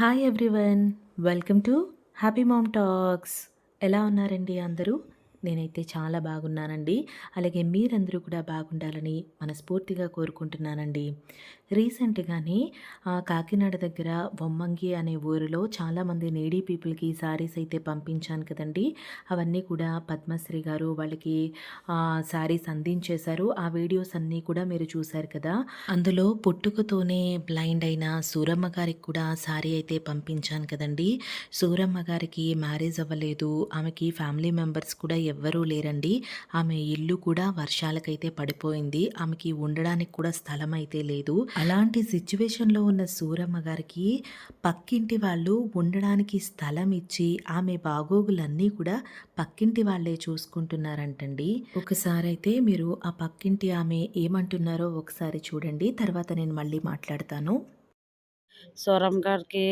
Hi everyone welcome to happy mom talks ఎలా ఉన్నారండి అందరూ? నేనైతే చాలా బాగున్నానండి. అలాగే మీరందరూ కూడా బాగుండాలని మనస్ఫూర్తిగా కోరుకుంటున్నానండి. రీసెంట్గానే కాకినాడ దగ్గర బొమ్మంగి అనే ఊరిలో చాలామంది నేడీ పీపుల్కి శారీస్ అయితే పంపించాను కదండి. అవన్నీ కూడా పద్మశ్రీ గారు వాళ్ళకి శారీస్ అందించేశారు. ఆ వీడియోస్ అన్నీ కూడా మీరు చూశారు కదా. అందులో పుట్టుకతోనే బ్లైండ్ అయిన సూరమ్మ గారికి కూడా శారీ అయితే పంపించాను కదండి. సూరమ్మ గారికి మ్యారేజ్ అవ్వలేదు. ఆమెకి ఫ్యామిలీ మెంబర్స్ కూడా ఎవ్వరూ లేరండి. ఆమె ఇల్లు కూడా వర్షాలకైతే పడిపోయింది. ఆమెకి ఉండడానికి కూడా స్థలం అయితే లేదు. అలాంటి సిచ్యువేషన్లో ఉన్న సూరమ్మ గారికి పక్కింటి వాళ్ళు ఉండడానికి స్థలం ఇచ్చి ఆమె బాగోగులన్నీ కూడా పక్కింటి వాళ్ళే చూసుకుంటున్నారంటండి. ఒకసారి అయితే మీరు ఆ పక్కింటి ఆమె ఏమంటున్నారో ఒకసారి చూడండి. తర్వాత నేను మళ్ళీ మాట్లాడతాను. సూరం గారికి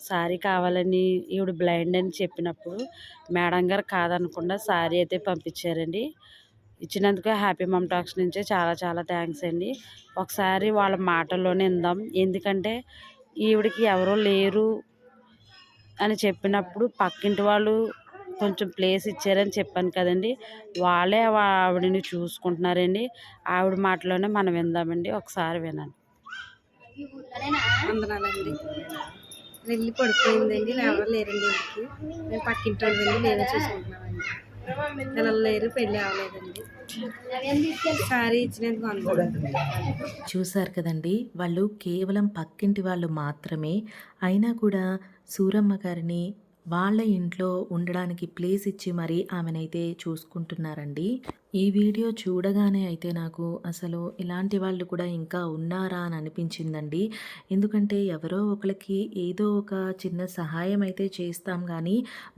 శారీ కావాలని ఈవిడ బ్లైండ్ అని చెప్పినప్పుడు మేడం గారు కాదనకుండా శారీ అయితే పంపించారండి. ఇచ్చినందుకు హ్యాపీ మమ్ టాక్స్ నుంచే చాలా చాలా థ్యాంక్స్ అండి. ఒకసారి వాళ్ళ మాటల్లోనే ఇందాం ఎందుకంటే ఈవిడికి ఎవరూ లేరు అని చెప్పినప్పుడు పక్కింటి వాళ్ళు కొంచెం ప్లేస్ ఇచ్చారని చెప్పాను కదండి. వాళ్ళే ఆవిడని చూసుకుంటున్నారండి. ఆవిడ మాటలోనే మనం విందామండి. ఒకసారి వినండి. వెళ్ళి పడిపోయిందండి ఎవరు లేరండి ఇంటికి. మేము పక్కింటి వాళ్ళు వెళ్ళి మేమే చూసుకుంటున్నామండి. పిల్లలు లేరు పెళ్ళి అవ్వలేదండి. సారీ ఇచ్చినందుకు వందనాలు. చూసారు కదండి వాళ్ళు కేవలం పక్కింటి వాళ్ళు మాత్రమే అయినా కూడా సూరమ్మ గారిని వాళ్ళ ఇంట్లో ఉండడానికి ప్లేస్ ఇచ్చి మరి ఆమెనైతే చూసుకుంటున్నారండి. ఈ వీడియో చూడగానే అయితే నాకు అసలు ఇలాంటి వాళ్ళు కూడా ఇంకా ఉన్నారా అని అనిపించిందండి. ఎందుకంటే ఎవరో ఒకరికి ఏదో ఒక చిన్న సహాయం అయితే చేస్తాం కానీ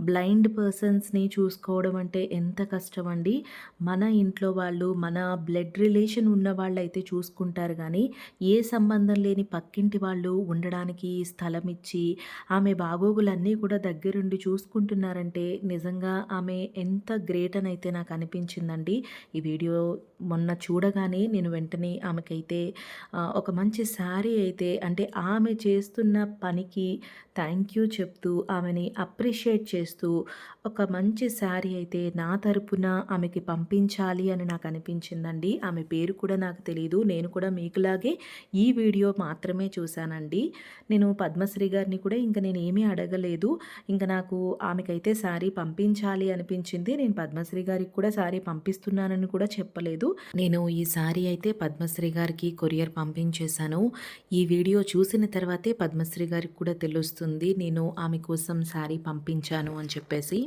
బ్లైండ్ పర్సన్స్ని చూసుకోవడం అంటే ఎంత కష్టం అండి మన ఇంట్లో వాళ్ళు మన బ్లడ్ రిలేషన్ ఉన్న వాళ్ళు అయితే చూసుకుంటారు కానీ ఏ సంబంధం లేని పక్కింటి వాళ్ళు ఉండడానికి స్థలం ఇచ్చి ఆమె బాగోగులన్నీ కూడా దగ్గరుండి చూసుకుంటున్నారంటే నిజంగా ఆమె ఎంత గ్రేట్ అని అయితే నాకు అనిపించిందండి. ఈ వీడియో మొన్న చూడగానే నేను వెంటనే ఆమెకైతే ఒక మంచి శారీ అయితే అంటే ఆమె చేస్తున్న పనికి థ్యాంక్ యూ చెప్తూ ఆమెని అప్రిషియేట్ చేస్తూ ఒక మంచి శారీ అయితే నా తరపున ఆమెకి పంపించాలి అని నాకు అనిపించిందండి. ఆమె పేరు కూడా నాకు తెలియదు నేను కూడా మీకులాగే ఈ వీడియో మాత్రమే చూశానండి. నేను పద్మశ్రీ గారిని కూడా ఇంకా నేను ఏమీ అడగలేదు. ఇంకా నాకు ఆమెకైతే శారీ పంపించాలి అనిపించింది. నేను పద్మశ్రీ గారికి కూడా శారీ పంపిస్తున్నానని కూడా చెప్పలేదు. నేను ఈ సారీ అయితే పద్మశ్రీ గారికి కొరియర్ పంపించేశాను. ఈ వీడియో చూసిన తర్వాతే పద్మశ్రీ గారికి కూడా తెలుస్తుంది. నేను ఆమె కోసం శారీ పంపించాను అని చెప్పేసి.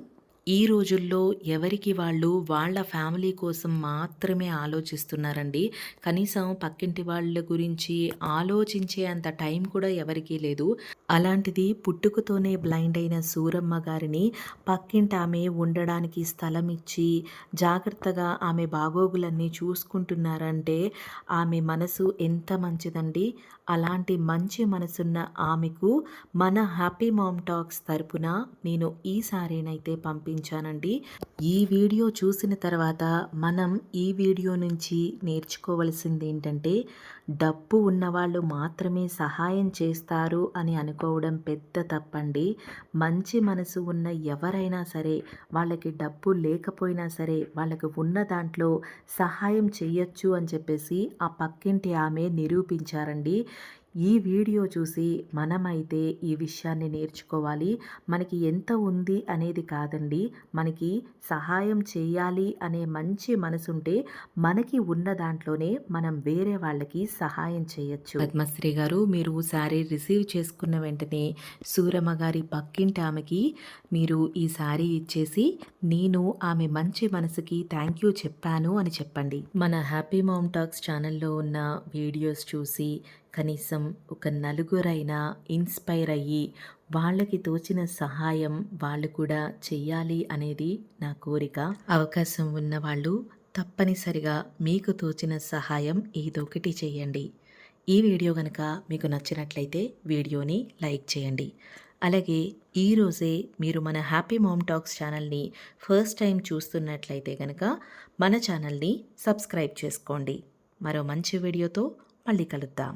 ఈ రోజుల్లో ఎవరికి వాళ్ళు వాళ్ళ ఫ్యామిలీ కోసం మాత్రమే ఆలోచిస్తున్నారండి. కనీసం పక్కింటి వాళ్ళ గురించి ఆలోచించే అంత టైం కూడా ఎవరికీ లేదు. అలాంటిది పుట్టుకతోనే బ్లైండ్ అయిన సూరమ్మ గారిని పక్కింటి ఆమె ఉండడానికి స్థలం ఇచ్చి జాగ్రత్తగా ఆమె బాగోగులన్నీ చూసుకుంటున్నారంటే ఆమె మనసు ఎంత మంచిదండి. అలాంటి మంచి మనసున్న ఆమెకు మన హ్యాపీ మామ్ టాక్స్ తరపున నేను ఈసారినైతే సారీనైతే పంపించానండి ఈ వీడియో చూసిన తర్వాత మనం ఈ వీడియో నుంచి నేర్చుకోవలసింది ఏంటంటే డబ్బు ఉన్నవాళ్ళు మాత్రమే సహాయం చేస్తారు అని అనుకోవడం పెద్ద తప్పండి. మంచి మనసు ఉన్న ఎవరైనా సరే వాళ్ళకి డబ్బు లేకపోయినా సరే వాళ్ళకి ఉన్న దాంట్లో సహాయం చేయొచ్చు అని చెప్పేసి ఆ పక్కింటి ఆమె నిరూపించారండి. ఈ వీడియో చూసి మనమైతే ఈ విషయాన్ని నేర్చుకోవాలి. మనకి ఎంత ఉంది అనేది కాదండి. మనకి సహాయం చేయాలి అనే మంచి మనసుంటే మనకి ఉన్న దాంట్లోనే మనం వేరే వాళ్ళకి సహాయం చేయొచ్చు. పద్మశ్రీ గారు మీరు శారీ రిసీవ్ చేసుకున్న వెంటనే సూరమ్మ గారి పక్కింటి ఆమెకి మీరు ఈ శారీ ఇచ్చేసి నేను ఆమె మంచి మనసుకి థ్యాంక్ యూ చెప్పాను అని చెప్పండి. మన హ్యాపీ మామ్ టాక్స్ ఛానల్లో ఉన్న వీడియోస్ చూసి కనీసం ఒక నలుగురైనా ఇన్స్పైర్ అయ్యి వాళ్ళకి తోచిన సహాయం వాళ్ళు కూడా చెయ్యాలి అనేది నా కోరిక. అవకాశం ఉన్న వాళ్ళు తప్పనిసరిగా మీకు తోచిన సహాయం ఏదొకటి చేయండి. ఈ వీడియో కనుక మీకు నచ్చినట్లయితే వీడియోని లైక్ చేయండి. అలాగే ఈరోజే మీరు మన హ్యాపీ మామ్ టాక్స్ ఛానల్ని ఫస్ట్ టైం చూస్తున్నట్లయితే కనుక మన ఛానల్ని సబ్స్క్రైబ్ చేసుకోండి. మరో మంచి వీడియోతో మళ్ళీ కలుద్దాం.